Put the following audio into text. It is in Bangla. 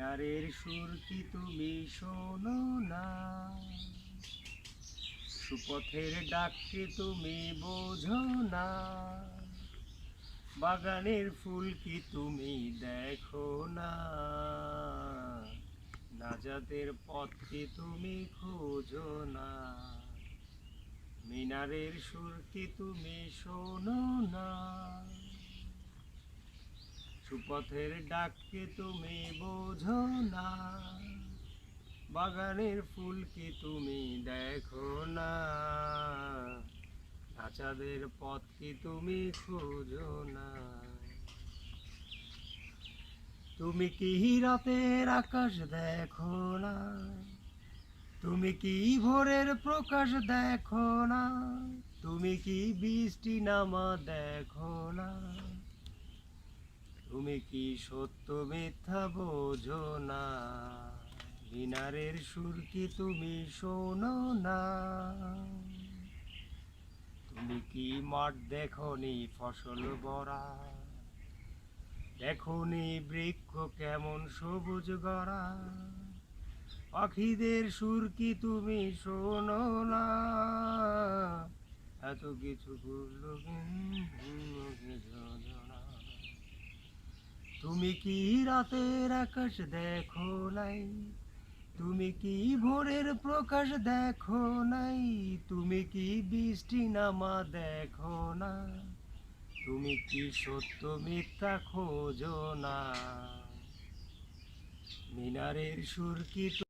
মিনারের সুর কি তুমি শোনো না। সুপথের ডাক কি তুমি বোঝো না। বাগানের ফুল কি তুমি দেখো না। নাজাদের পথ কি তুমি খোঁজো না। মিনারের সুর কি তুমি শোনো না। সুপথের ডাককে তুমি বোঝো না। বাগানের ফুল কি তুমি দেখো না। আচাদের পথ কি তুমি খোঁজো না। তুমি কি রাতের আকাশ দেখো না? তুমি কি ভোরের প্রকাশ দেখো না? তুমি কি বৃষ্টি নামা দেখো না? তুমি কি সত্য মিথ্যা বোঝো না? মিনারের সুর কি তুমি শোনো না? তুমি কি মাঠ দেখনি ফসল ভরা? দেখনি বৃক্ষ কেমন সবুজ গড়া? পাখিদের সুর কি তুমি শোনো না? এত কিছু করল তুমি কি রাতের আকাশ দেখো নাই? তুমি কি ভোরের প্রকাশ দেখো নাই? তুমি কি বৃষ্টি নামা দেখো না? তুমি কি সত্য মিথ্যা খোঁজো না? মিনারের সুর কি